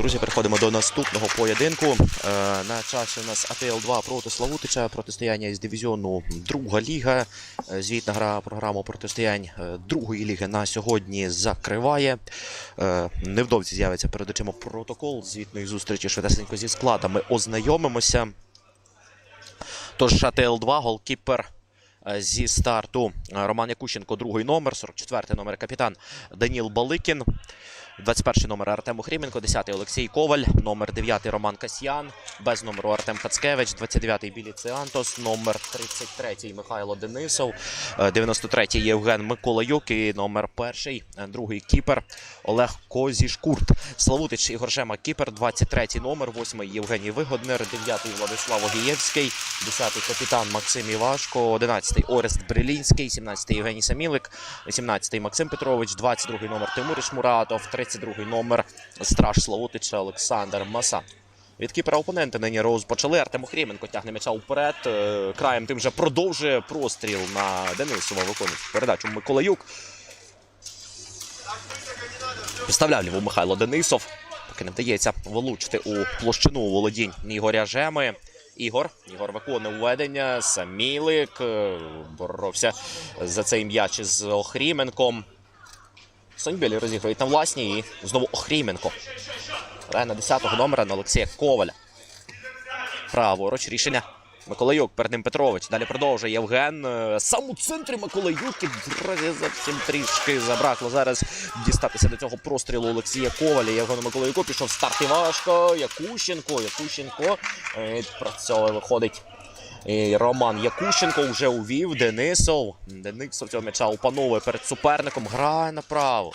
Друзі, переходимо до наступного поєдинку. Е, На часі у нас АТЛ-2 проти Славутича. Протистояння із дивізіону Друга ліга. Е, Звітна гра програму протистоянь е, другої ліги на сьогодні закриває. Невдовзі з'явиться перед очима протокол звітної зустрічі швидесенько зі складами. Ознайомимося. Тож АТЛ-2, голкіпер зі старту Роман Якущенко, другий номер, 44-й номер капітан Даніл Баликін. 21 номер Артем Охріменко, 10-й Олексій Коваль, номер 9 Роман Касьян, без номеру Артем Хацкевич, 29-й Білі Циантос, номер 33 Михайло Денисов, е, 93-й Євген Миколаюк і номер 1 другий кіпер Олег Козішкурт. Славутич Ігор Жема кіпер, 23-й номер, 8-й Євгеній Вигоднер, 9-й Владислав Огієвський, 10-й капітан Максим Івашко, 11-й Орест Брилінський, 17-й Євгеній Самілик, 18-й Максим Петрович, 22-й номер Тимурич Муратов, 32-й номер Страж Славутича Олександр Маса. Від кіпера опоненти нині розпочали. Артем Охріменко тягне м'яча вперед. Е, Краєм тим же продовжує простріл на Денисова. Виконує передачу Миколаюк. Підставляв ліву Михайло Денисов. Поки не вдається влучити у площину володінь Ігоря Жеми. Ігор. Ігор виконує введення. Самілик е, боровся за цей м'яч із Охріменком. Соньбілі розігрують на власні і знову Охріменко. Грає на 10-го номера на Олексія Коваля. Праворуч рішення. Миколаюк, перед ним Петрович. Далі продовжує Євген. Е, Сам у центрі Миколаюк. І друзі, зовсім трішки забракло зараз дістатися до цього прострілу Олексія Коваля. Євгену Миколаюку пішов старт і важко. Якущенко. Якущенко. Е, Відпрацьовує, виходить. Роман Якущенко вже увів Денисов. Денисов цього м'яча опановує перед суперником. Грає направо.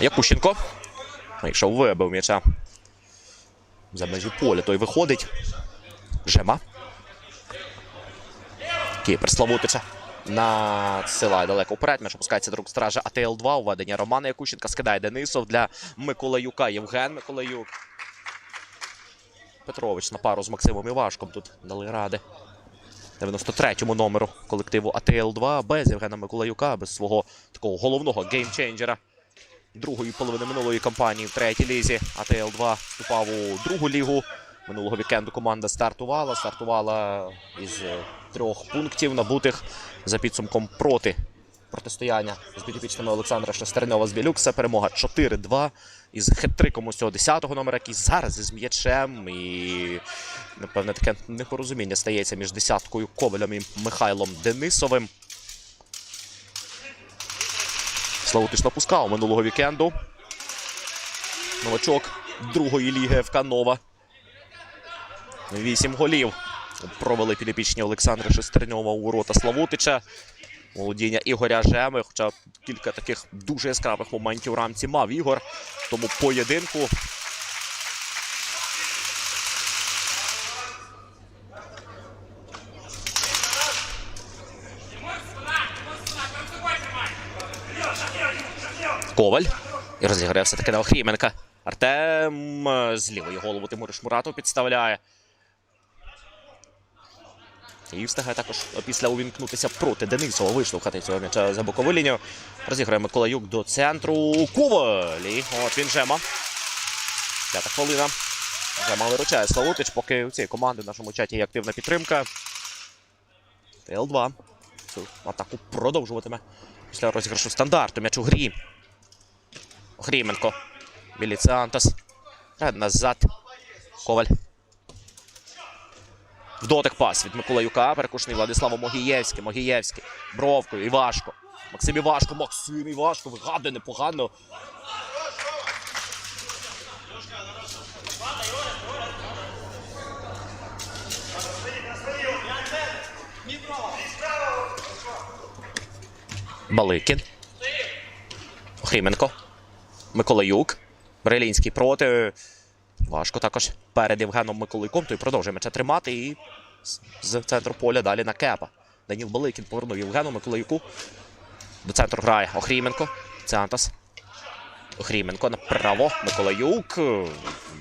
Якущенко. Вийшов, вибив м'яча. За межі поля той виходить. Жема. Кіпер Славутича. Надсилає далеко вперед. М'яч опускається до рук стража АТЛ-2. Уведення Романа Якущенка скидає Денисов для Миколаюка. Євген Миколаюк. Петрович на пару з Максимом Івашком тут дали ради. 93-му номеру колективу АТЛ-2 без Євгена Миколаюка, без свого такого головного геймченджера другої половини минулої кампанії в третій лізі. АТЛ-2 вступав у другу лігу. Минулого вікенду команда стартувала. Стартувала із е, трьох пунктів, набутих за підсумком проти протистояння з підопічними Олександра Шестернова з Білюкса. Перемога 4-2 із хет-триком ось цього 10-го номера, який зараз із м'ячем. І, напевне, таке непорозуміння стається між десяткою Ковалем і Михайлом Денисовим. Славутич напускав минулого вікенду. Новачок другої ліги ФК Нова. Вісім голів провели підопічні Олександра Шестерньова у ворота Славутича. Володіння Ігоря Жеми. Хоча кілька таких дуже яскравих моментів у рамці мав Ігор. Тому поєдинку. Коваль. І розіграє все-таки на Охріменка. Артем е, з лівої голову Тимур Шмуратов підставляє. І встигає також після увімкнутися проти Денисова. Виштовхати цього м'яча за бокову лінію. Розіграє Миколаюк до центру. Коваль. От він Жема. П'ята хвилина. Жема виручає Славутич, поки у цієї команди в нашому чаті є активна підтримка. ТЛ-2. Цю атаку продовжуватиме після розіграшу стандарту. М'яч у грі. Охріменко. Біліціантос. Ред назад. Коваль. В дотик пас від Миколаюка. Перекушений Владиславом Могієвським. Могієвський. Бровкою. Івашко. Максим Івашко. Максим Івашко. Вигадує непогано. Баликін. Охріменко. Миколаюк. Брелінський проти. Важко також перед Євгеном Миколайком. Той продовжує м'яча тримати і з- центру поля далі на кепа. Даніл Баликін повернув Євгену Миколаюку. До центру грає Охріменко. Центас. Хріменко направо. Миколаюк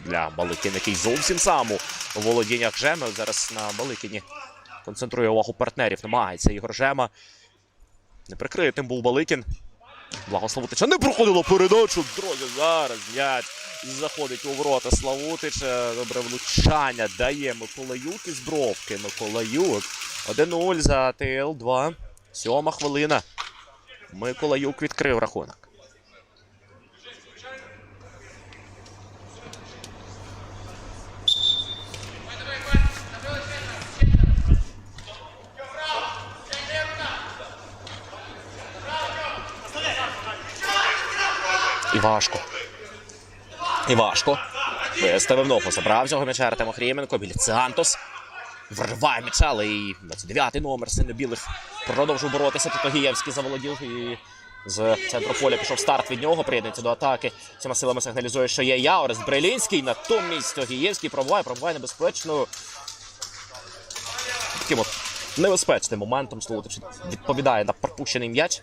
для Баликіна, який зовсім сам у володіннях Жеми. Зараз на Баликіні концентрує увагу партнерів. Намагається Ігор Жема. Не прикритим був Баликін. Благословутича не проходило передачу. Друзі, зараз м'яч заходить у ворота Славутича. Добре влучання дає Миколаюк із бровки. Миколаюк. 1-0 за ТЛ-2. Сьома хвилина. Миколаюк відкрив рахунок. Важко. І важко. Виставив ногу, забрав цього м'яча Артем Охріменко, біля Сантос. Вриває м'яча, але і 29-й номер синьо-білих продовжив боротися. Тут Огієвський заволодів і з центру поля пішов старт від нього, приєднується до атаки. Цими силами сигналізує, що є Яорест Брилінський. Натомість Огієвський пробуває, пробуває небезпечно. Таким от небезпечним моментом Славутич відповідає на пропущений м'яч.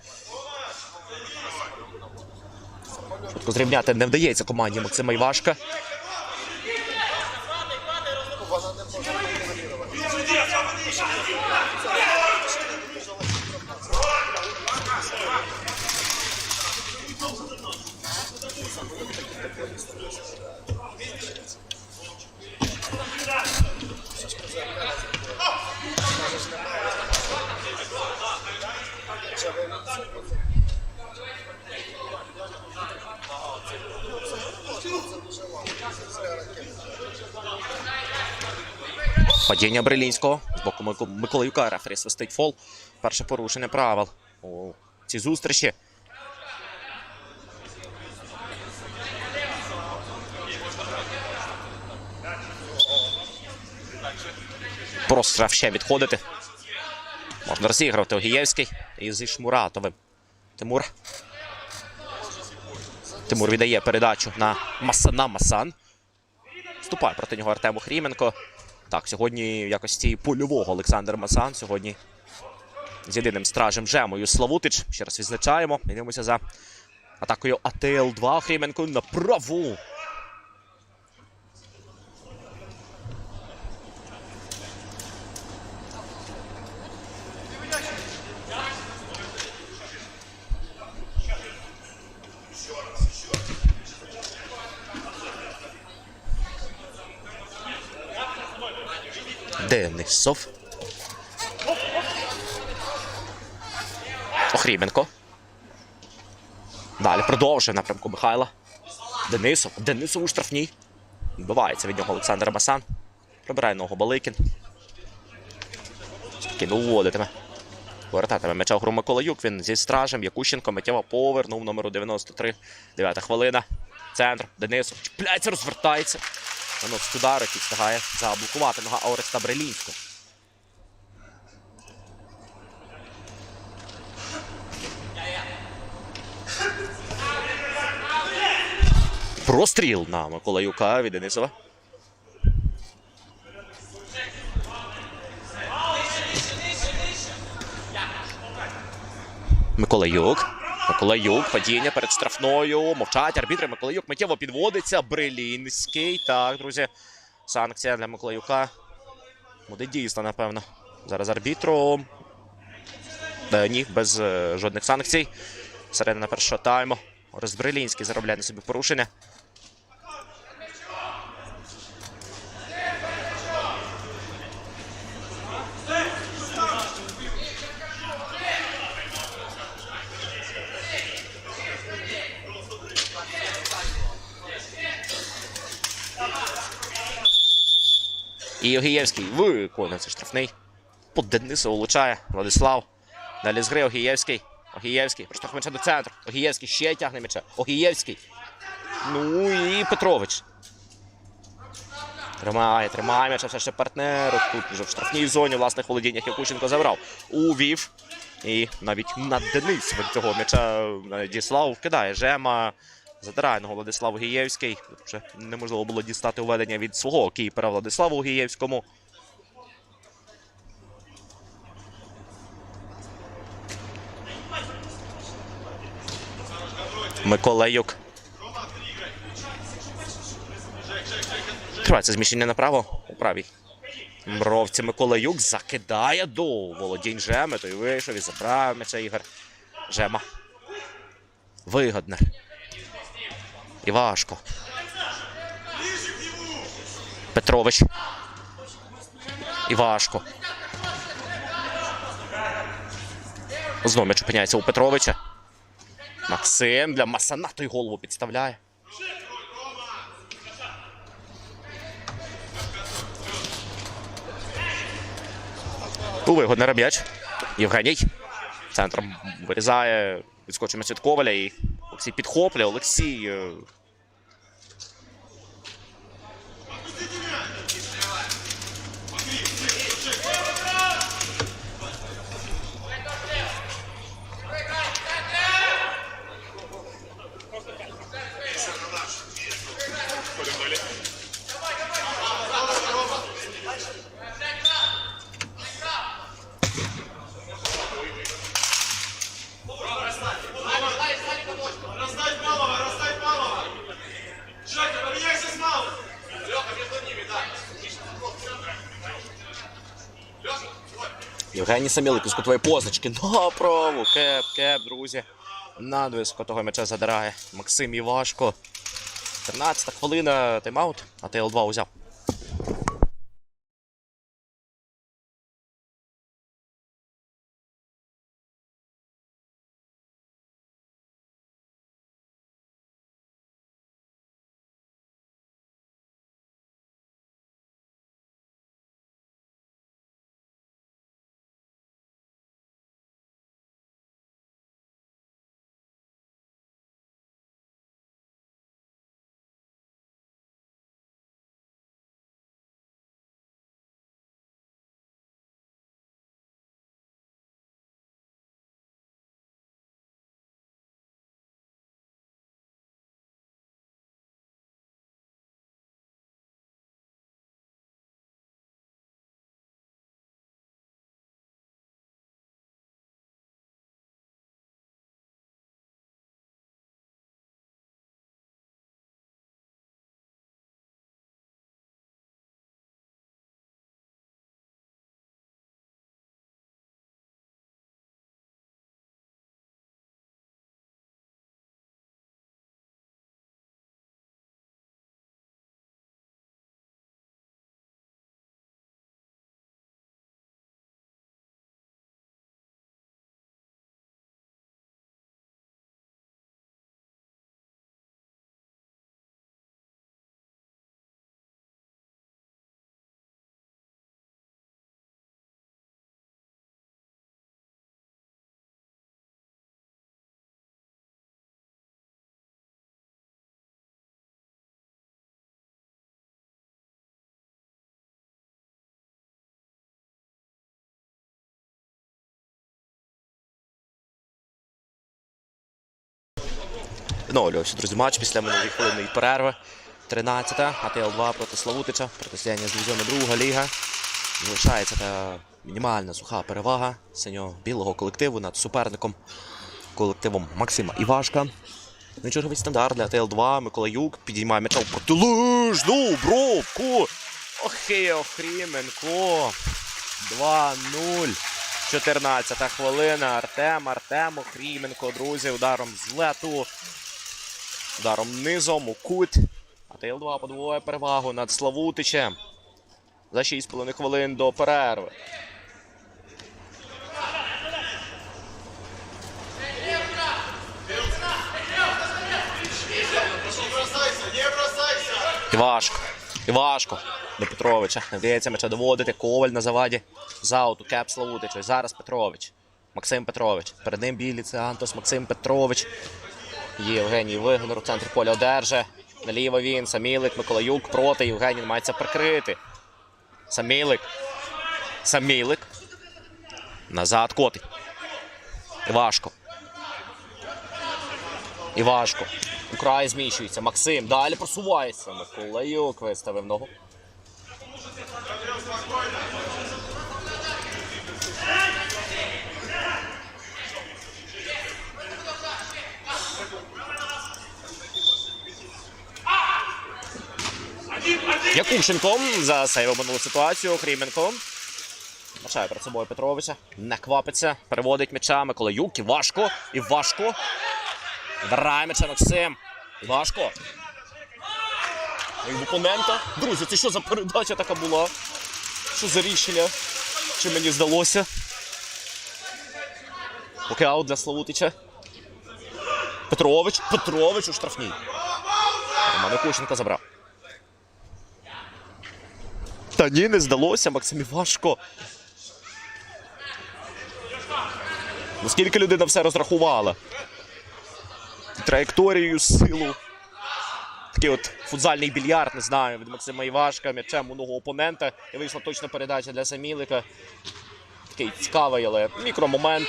Швидко зрівняти не вдається команді Максима Івашка. Падіння Брилінського з боку Мико- Миколаюка. Рефері свистить фол. Перше порушення правил у цій зустрічі. Прострав ще відходити. Можна розігрувати Огієвський і зі Шмуратовим. Тимур. Тимур віддає передачу на Масана Масан. Вступає проти нього Артем Хріменко. Так, сьогодні в якості польового Олександр Масан. Сьогодні з єдиним стражем Жемою Славутич. Ще раз відзначаємо. Йдемося за атакою АТЛ-2. Хріменко на праву. Денисов. Охріменко. Далі продовжує напрямку Михайла. Денисов. Денисов у штрафній. Відбивається від нього Олександр Масан. Прибирає ногу Баликін. Кіно уводитиме. Повертатиме м'яча гру Миколаюк. Він зі стражем. Якущенко миттєво повернув номеру 93. Дев'ята хвилина. Центр. Денисов. Чіпляється, розвертається. Наносить удар, який встигає заблокувати нога Ореста Брелінського. Простріл на Миколаюка від Денисова. Миколаюк. Миколаюк, падіння перед штрафною. Мовчать арбітри. Миколаюк миттєво підводиться. Брилінський. Так, друзі. Санкція для Миколаюка. Буде дійсно, напевно. Зараз арбітром. Е, ні, без е, жодних санкцій. Середина першого тайму. Розбрилінський Брилінський заробляє на собі порушення. І Огієвський виконує цей штрафний. По Денису влучає Владислав. Далі з гри Огієвський. Огієвський. Проштовх м'яча до центру. Огієвський ще тягне м'яча. Огієвський. Ну і Петрович. Тримає, тримає м'яча все ще партнер. Тут вже в штрафній зоні власних володіннях Якущенко забрав. Увів. І навіть на Денисова цього м'яча Діслав кидає. Жема. Затирає ногу Владислав Гієвський. Вже неможливо було дістати уведення від свого кіпера Владиславу Гієвському. Миколаюк. Тривається зміщення направо. У правій. Мровці Миколаюк закидає до володінь Жеми. Той вийшов і забрав м'яча Ігор. Жема. Вигодне. І важко. Петрович. І важко. Знову м'яч опиняється у Петровича. Максим для Масана той голову підставляє. У вигоднера м'яч. Євгеній. Центром вирізає, відскочує м'яч від Коваля і Олексій підхоплює. Олексій. Євгеній Самілик із кутової позначки. Направо. Кеп, кеп, друзі. Надвиско того м'яча задирає. Максим Івашко. 13 хвилина тайм-аут, а ТЛ2 узяв. Відновлювався, друзі, матч після минулої хвилинної перерви. 13-та, АТЛ-2 проти Славутича. Протистояння з дивізіону друга ліга. Залишається та мінімальна суха перевага синьо-білого колективу над суперником колективом Максима Івашка. Ну і черговий стандарт для АТЛ-2. Микола Юк підіймає м'яча в протилежну бровку. Охей, Охріменко. 2-0. 14-та хвилина. Артем, Артем Охріменко, друзі, ударом з лету. Ударом низом у кут. АТЛ-2 подвоює перевагу над Славутичем. За 6,5 хвилин до перерви. І важко. І важко. До Петровича. Не вдається м'яча доводити. Коваль на заваді. Зауту, кеп Славутичу. І зараз Петрович. Максим Петрович. Перед ним білий це Антос Максим Петрович. Євгеній Вигнер у центрі поля одержа. Наліво він. Самілик, Миколаюк проти. Євгеній намагається прикрити. Самілик. Самілик. Назад котить. І важко. І важко. У край зміщується. Максим. Далі просувається. Миколаюк виставив ногу. Якушенко засейвив ситуацію. Хріменко. Бачає перед собою Петровича. Не квапиться. Переводить м'яча. Микола Юк. І важко. І важко. Драє м'яча Максим. І важко. І в опонента. Друзі, це що за передача така була? Що за рішення? Чи мені здалося? Поки аут для Славутича. Петрович. Петрович у штрафній. Роман Якущенко забрав. Та ні, не здалося, Максимі важко. Наскільки людина все розрахувала? Траєкторію, силу. Такий от футзальний більярд, не знаю, від Максима Івашка, м'ячем у ногу опонента. І вийшла точна передача для Самілика. Такий цікавий, але мікромомент.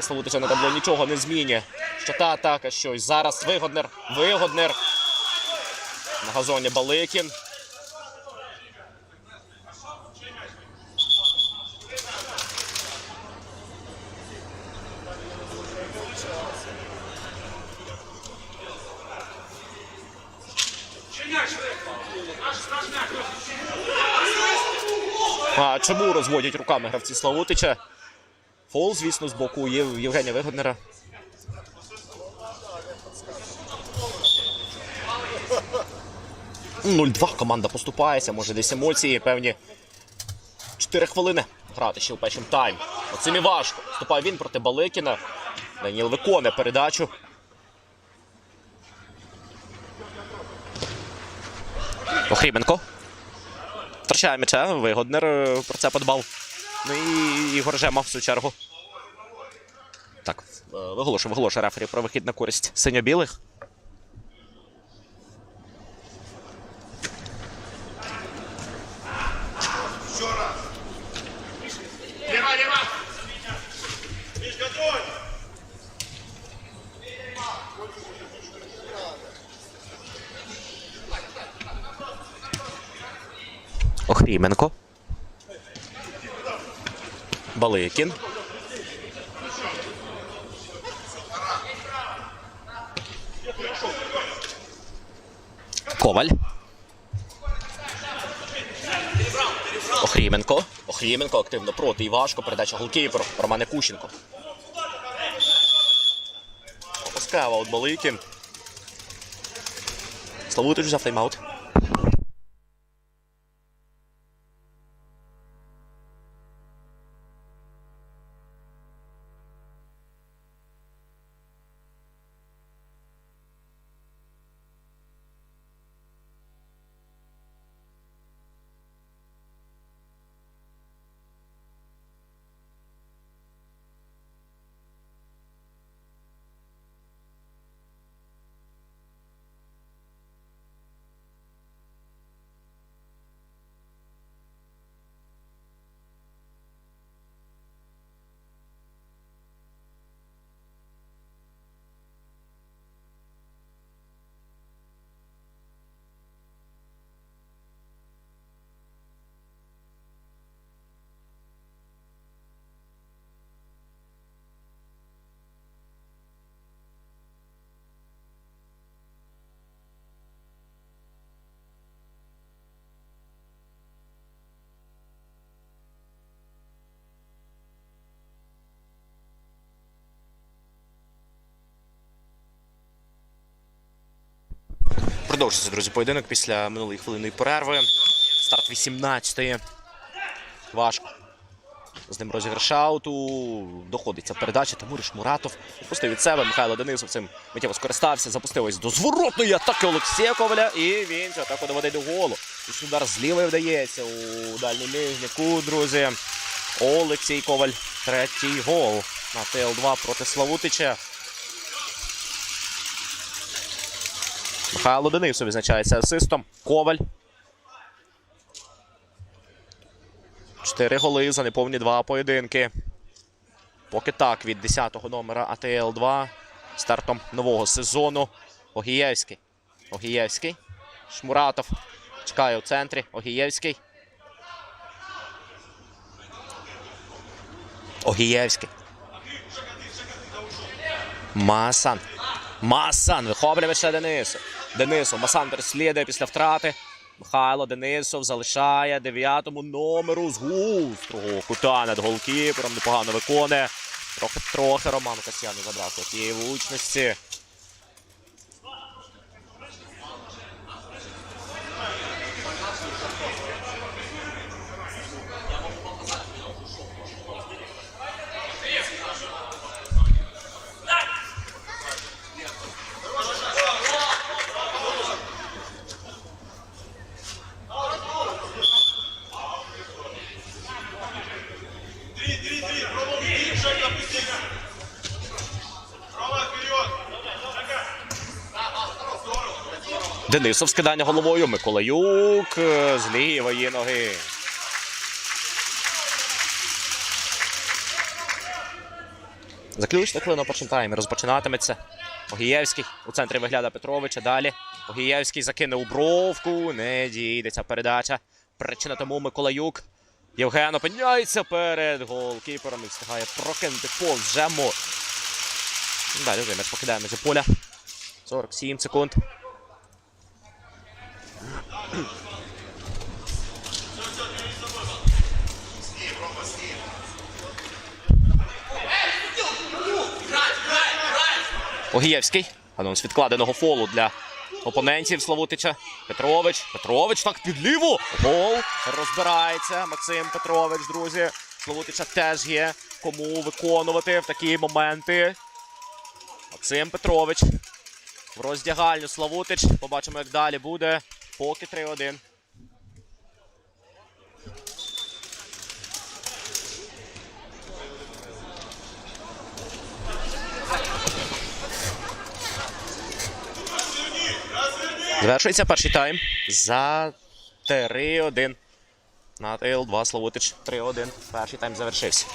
Славутича на табло нічого не змінює. Що та атака, щось. Зараз вигоднер. Вигоднер. На газоні Баликін. Чому розводять руками гравці Славутича? Фол, звісно, з боку Євгенія Вигоднера. Ну, 0-2 команда поступається, може десь емоції певні. 4 хвилини грати ще в першому таймі. Оцим і важко. Вступає він проти Баликіна. Даніл виконує передачу. Охріменко. Втрачає м'яча, Вигоднер е, про це подбав. Ну і Ігор Жема в свою чергу. Так, виголошує, виголошує виголошую рефері про вихід на користь синьо-білих. Охріменко. Баликін. Коваль. Охріменко. Охріменко активно проти. І важко. Передача голкіперу. Роман Якущенко. Опускав аут Баликін. Славутич взяв тайм-аут. Продовжується, друзі, поєдинок після минулої хвилинної перерви. Старт 18-ї. Важко. З ним розіграш ауту. Доходиться передача. Тамуриш Муратов опустив від себе. Михайло Денисов цим миттєво скористався. Запустив ось до зворотної атаки Олексія Коваля. І він цю атаку доводить до голу. І удар з вдається у дальній нижнику, друзі. Олексій Коваль. Третій гол на ТЛ-2 проти Славутича. Михайло Денисов відзначається асистом. Коваль. Чотири голи за неповні два поєдинки. Поки так від 10-го номера АТЛ-2 стартом нового сезону. Огієвський. Огієвський. Шмуратов. Чекає у центрі. Огієвський. Огієвський. Масан. Масан вихоплює ще Денису. Денису. Масан слідує після втрати. Михайло Денисов залишає дев'ятому номеру з густрого кута над голкіпером. Непогано виконує. Трохи трохи Роман Касьяну забрав тієї влучності. Денисов скидання головою. Миколаюк е, з лівої ноги. Заключна хвилина першим таймі розпочинатиметься. Огієвський у центрі вигляда Петровича. Далі Огієвський закине у бровку. Не дійдеться передача. Причина тому Миколаюк. Євген опиняється перед голкіпером і встигає прокинути повз жему. Далі вже м'яч покидає межі поля. 47 секунд. Огієвський. Анонс відкладеного фолу для опонентів Славутича. Петрович. Петрович так під ліву. Гол. Розбирається Максим Петрович, друзі. Славутича теж є кому виконувати в такі моменти. Максим Петрович. В роздягальню Славутич. Побачимо, як далі буде. Поки 3-1. Завершується перший тайм за 3-1. На ТЛ2 Славутич 3-1. Перший тайм завершився.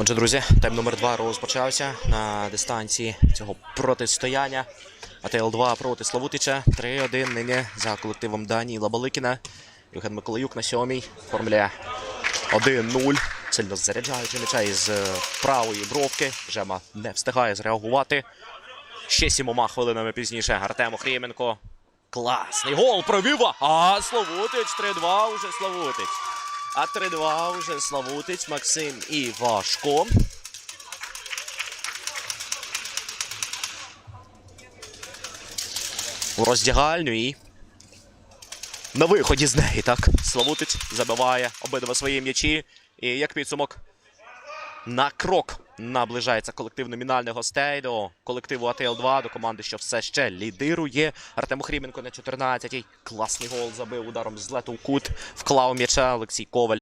Отже, друзі, тайм номер 2 розпочався на дистанції цього протистояння. АТЛ-2 проти Славутича. 3-1 нині за колективом Данії Лабаликіна. Євген Миколаюк на сьомій. Формуля 1-0. Сильно заряджаючи м'яча із е, правої бровки. Жема не встигає зреагувати. Ще сімома хвилинами пізніше Артем Охріменко. Класний гол провіва. А Славутич 3-2 уже Славутич. А 3-2 вже Славутич, Максим і Важко. У роздягальню і на виході з неї, так. Славутич забиває обидва свої м'ячі. І як підсумок На крок наближається колектив номінальних гостей до колективу АТЛ-2, до команди, що все ще лідирує. Артем Охріменко на 14-й. Класний гол забив ударом з лету в кут. Вклав м'яча Олексій Коваль.